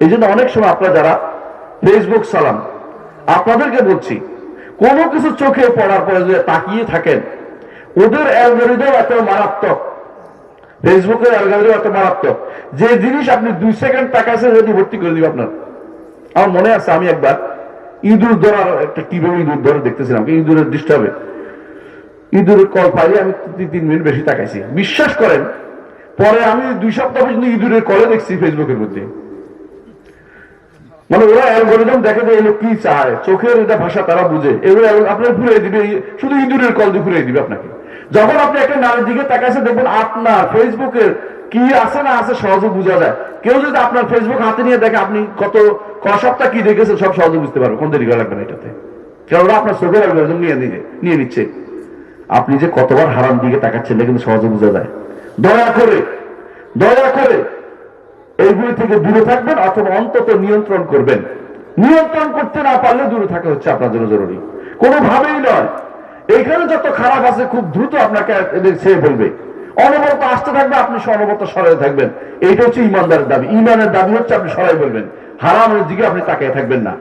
এই জন্য অনেক সময় আপনারা যারা ফেসবুক সালাম, আপনাদেরকে বলছি, কোনো কিছু চোখে পড়ার পরে যদি তাকিয়ে থাকেন, ওদের অ্যালগোরিদম এত মারাত্মক ফেসবুকের অ্যালগোরিদম এত মারাত্মক, যে জিনিস আপনি দুই সেকেন্ড তাকাইছেন যদি ভর্তি করে দিবে আপনার। আমার মনে আছে, আমি একবার ইঁদুর ধরার একটা কীভাবে ইঁদুর ধরে দেখতেছিলাম ইঁদুরের ডিস্টার্বে ইঁদুরের কল পাইলে আমি তিন মিনিট বেশি তাকাইছি। বিশ্বাস করেন, পরে আমি দুই সপ্তাহ পর্যন্ত ইঁদুরের কলে দেখছি ফেসবুকের মধ্যে। মানে ওরা অ্যালগোরিদম দেখে যে এই লোক কি চায়, চোখের এটা ভাষা তারা বুঝে। এগুলো আপনার ঘুরিয়ে দিবে শুধু ইঁদুরের কল দিয়ে ঘুরিয়ে দিবে আপনাকে। যখন আপনি একটা নারীর দিকে তাকাইছে দেখবেন আপনার ফেসবুকের কি আছে না আছে সহজে বোঝা যায়। কেউ যদি আপনার ফেসবুক হাতে নিয়ে দেখে আপনি কত, ক সপ্তাহ কি দেখেছেন, সব সহজে বুঝতে পারবেন কোন দেরি লাগবে না এটাতে। কারণ ওরা আপনার চোখের অ্যালগোরিদম নিয়ে নিয়ে নিয়ে নিচ্ছে। আপনি যে কতবার হারাম দিকে তাকাচ্ছেন কিন্তু সহজে বোঝা যায়। দয়া করে দয়া করে এইগুলি থেকে দূরে থাকবেন অথবা অন্তত নিয়ন্ত্রণ করবেন। নিয়ন্ত্রণ করতে না পারলে দূরে থাকা হচ্ছে আপনার জন্য জরুরি। কোনোভাবেই নয়। এখানে যত খারাপ আছে, খুব দ্রুত আপনাকে এদের ছেড়ে বলবে। অনবরত আসতে থাকবে, আপনি অনবরত সরাই থাকবেন। এইটা হচ্ছে ইমানদারের দাবি। ইমানের দাবি হচ্ছে আপনি সরাই বলবেন। হারামের দিকে আপনি তাকিয়ে থাকবেন না।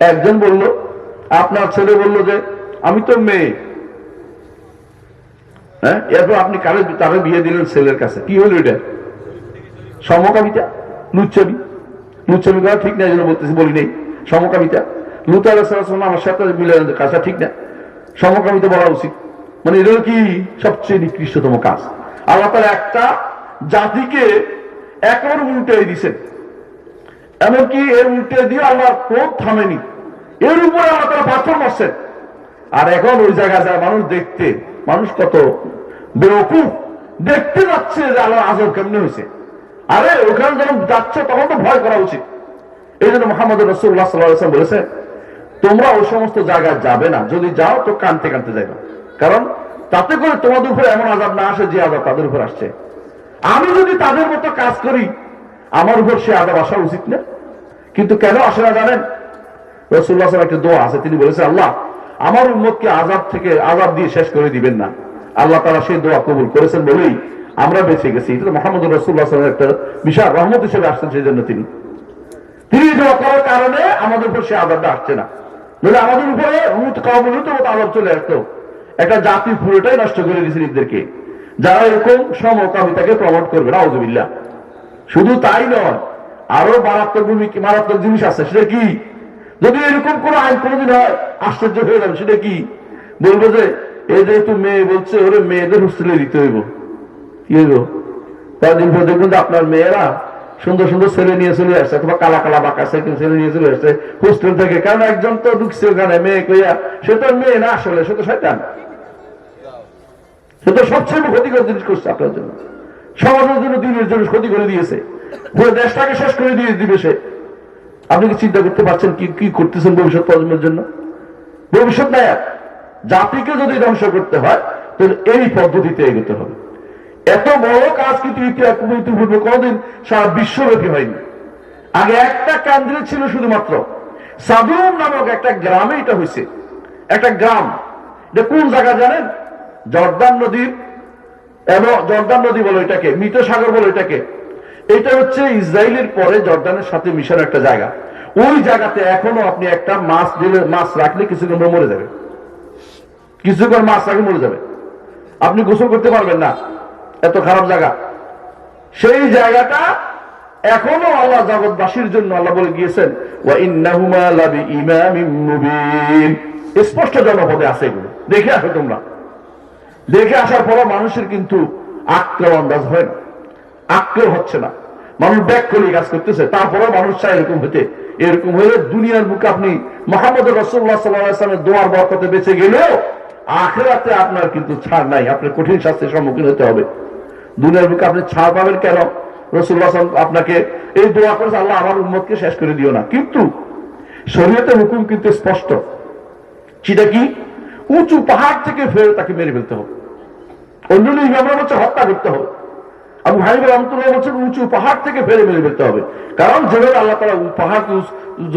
একজন বলল, আপনার ছেলে বলল যে আমি তো মেয়ে। হ্যাঁ? এরপর আপনি কারে তারে বিয়ে দিলেন ছেলের কাছে? কি হলো এটা? সমকামিতা? লুচ্ছবি? লুচ্ছবি করা ঠিক না, এই জন্য বলতেছি, বলি নেই। সমকামিতা? আমার সাথে মিলে কাজটা ঠিক না। সমকামিতা বলা উচিত। মানে এটা কি সবচেয়ে নিকৃষ্টতম কাজ? আল্লাহ একটা জাতিকে একেবারে উল্টে দিছেন এমনকি এর উল্টে দিয়ে আল্লাহ ক্রোধ থামেনি। এর উপরে আল্লাহ তারা পাথর মারছেন। আর এখন ওই জায়গায় যায় মানুষ দেখতে, মানুষ কত বেউকুফ দেখতে যাচ্ছে যে আল্লাহ আজব কেমনে হয়েছে। আরে, ওখানে যখন যাচ্ছে, তখন তো ভয় করা উচিত। এই জন্য মোহাম্মদ রসুল্লাহ সাল্লাম বলেছে, তোমরা ওই সমস্ত জায়গায় যাবে না। যদি যাও, তো কানতে কানতে যাবে কারণ তাতে করে তোমাদের উপরে এমন আজাব না আসে যে আজাব তাদের উপর আসছে। আমি যদি তাদের মতো কাজ করি, আমার উপর সে আজাব আসা উচিত না? কিন্তু কেন আসে না জানেন? রসুল্লাহ সাল্লাম একটা দোয়া আছে। তিনি বলেছেন, আল্লাহ আমার উম্মতকে আজাব থেকে আজাব দিয়ে শেষ করে দিবেন না। আল্লাহ তারা সেই দোয়া কবুল করেছেন বলেই আমরা বেঁচে গেছি। এটা মোহাম্মদ রসুল্লাহ একটা বিশাল রহমত হিসেবে আসছেন সেই জন্য তিনি। তিনি দোয়া করার কারণে আমাদের উপর সে আজাবটা আসছে না। নইলে আমাদের উপরে হুত কমলুত মতো আজাব চলে আসতো। একটা জাতি পুরোটাই নষ্ট করে দিয়েছে নিজেদেরকে যারা এরকম সমকামিতাকে প্রমোট করবে না আউজবিল্লা শুধু তাই নয়, আরও মারাত্মক মারাত্মক জিনিস আছে। সেটা কি? যদি এরকম কোন আইন কোনোদিন হয় আশ্চর্য হয়ে যাবে সেটা কি? বলব যে এই যেহেতু মেয়ে বলছে, ওরে মেয়েদের হোস্টেলে দিতে হইব। কি হইব? পর দেখবেন আপনার মেয়েরা সুন্দর সুন্দর ছেলে নিয়ে চলে আসছে কালা কালা বাঁকা সাইকেল ছেলে নিয়ে চলে আসছে হোস্টেল থেকে। কারণ একজন তো ঢুকছে ওখানে, মেয়ে কইয়া, সে তো মেয়ে না আসলে, সে তো শয়তান। সে তো সবচেয়ে ক্ষতিকর জিনিস করছে আপনার জন্য। সমাজের জন্য দিনের জন্য ক্ষতি করে দিয়েছে। পুরো দেশটাকে শেষ করে দিয়ে দিবে সে। আপনি কি চিন্তা করতে পারছেন কি কি করতেছেন ভবিষ্যৎ প্রজন্মের জন্য? ভবিষ্যৎ আর। জাতিকে যদি ধ্বংস করতে হয়, তাহলে এই পদ্ধতিতে এগোতে হবে। এত বড় কাজ কিন্তু ইতিপূর্বে কোনোদিন সারা বিশ্বব্যাপী হয়নি। আগে একটা কেন্দ্রে ছিল শুধুমাত্র সাদুম নামক একটা গ্রামে এটা হয়েছে। একটা গ্রাম। এটা কোন জায়গা জানেন? জর্দান নদীর এবং জর্দান নদী বলো এটাকে মৃত সাগর বলো এটাকে এটা হচ্ছে ইসরায়েলের পরে জর্দানের সাথে মিশানো একটা জায়গা। ওই জায়গাতে এখনও আপনি একটা মাছ দিলে, মাছ রাখলে কিছুক্ষণ পর মরে যাবে। কিছুক্ষণ মাছ রাখলে মরে যাবে। আপনি গোসল করতে পারবেন না। এত খারাপ জায়গা। সেই জায়গাটা এখনও আল্লাহ জগৎবাসীর জন্য আল্লাহ বলে গিয়েছেন স্পষ্ট জনপদে আছে এগুলো। দেখে আসো তোমরা। দেখে আসার পরও মানুষের কিন্তু আক্রম আন্দাজ হয় না। আক্রম হচ্ছে না। মানুষ ব্যাক করে কাজ করতেছে। তারপরেও মানুষ চায় এরকম হতে এরকম হলে দুনিয়ার বুকে আপনি মোহাম্মদ রসুল্লাহ সাল্লামের দোয়ার বরকতে বেঁচে গেলেও আখেরাতে আপনার কিন্তু ছাড় নাই। আপনার কঠিন শাস্তির সম্মুখীন হতে হবে। দুনিয়ার বুকে আপনি ছাড় পাবেন কেন? রসুল্লাহ আপনাকে এই দোয়া করেছে, আল্লাহ আমার উন্মতকে শেষ করে দিও না। কিন্তু শরীয়তের হুকুম কিন্তু স্পষ্ট। সেটা কি? উঁচু পাহাড় থেকে ফেলে তাকে মেরে ফেলতে হবে। অন্য ইমামরা বলছে, হত্যা করতে হবে। আবু হাইব রহমতুল্লাহ বলছেন, উঁচু পাহাড় থেকে ফেলে মেরে ফেলতে হবে। কারণ যেভাবে আল্লাহ তারা পাহাড়কে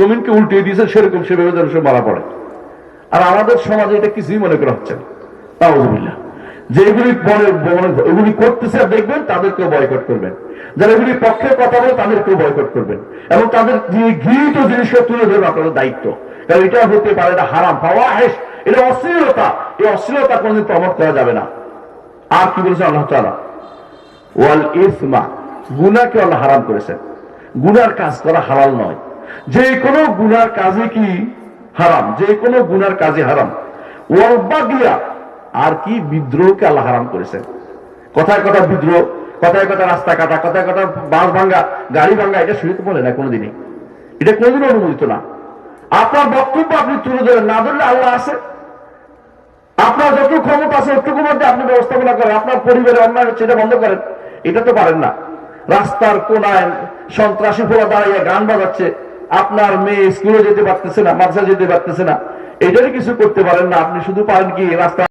জমিনকে উল্টিয়ে দিয়েছে সেরকম সেভাবে যেন সে মারা পড়ে। আর আমাদের সমাজে এটা কিছুই মনে করা হচ্ছে? না তাওজবিল্লাহ যে এগুলি করতেছে দেখবেন, তাদেরকেও বয়কট করবেন। যারা এগুলি পক্ষে কথা বলে, তাদেরকেও বয়কট করবেন। এবং তাদের গৃহীত জিনিসটা তুলে ধরবে, আপনাদের দায়িত্ব। কারণ এটা হতে পারে, এটা হারাম পাওয়া হেস এটা অশ্লীলতা। এই অশ্লীলতা কোনোদিন প্রমোট করা যাবে না। আর কি বলেছে আল্লাহ তাআলা? ওয়াল ইসমা, গুনাহকে আল্লাহ হারাম করেছেন। গুনার কাজ করা হালাল নয়। যে কোনো গুনার কাজে কি হারাম? যে কোনো গুনার কাজে হারাম। ওয়াল বাগিয়া আর কি বিদ্রোহকে আল্লাহ হারাম করেছেন। কথায় কথা বিদ্রোহ, কথায় কথা রাস্তা কাটা, কথায় কথা বাস ভাঙ্গা গাড়ি ভাঙ্গা এটা শুরুতে বলে না, কোনোদিনই। এটা কোনোদিনও অনুমোদিত না। আপনার বক্তব্য আপনি তুলে ধরেন, না ধরলে আল্লাহ আছে? আপনার যত ক্ষমতা আছে এটুকু মধ্যে আপনি ব্যবস্থাপনা করেন, আপনার পরিবারে অন্যায় হচ্ছে এটা বন্ধ করেন। এটা তো পারেন না। রাস্তার কোনায় সন্ত্রাসী ফোলা দাঁড়িয়ে গান বাজাচ্ছে, আপনার মেয়ে স্কুলে যেতে পারতেছে না মাদ্রাসা যেতে পারতেছে না। এটারই কিছু করতে পারেন না। আপনি শুধু পারেন কি রাস্তা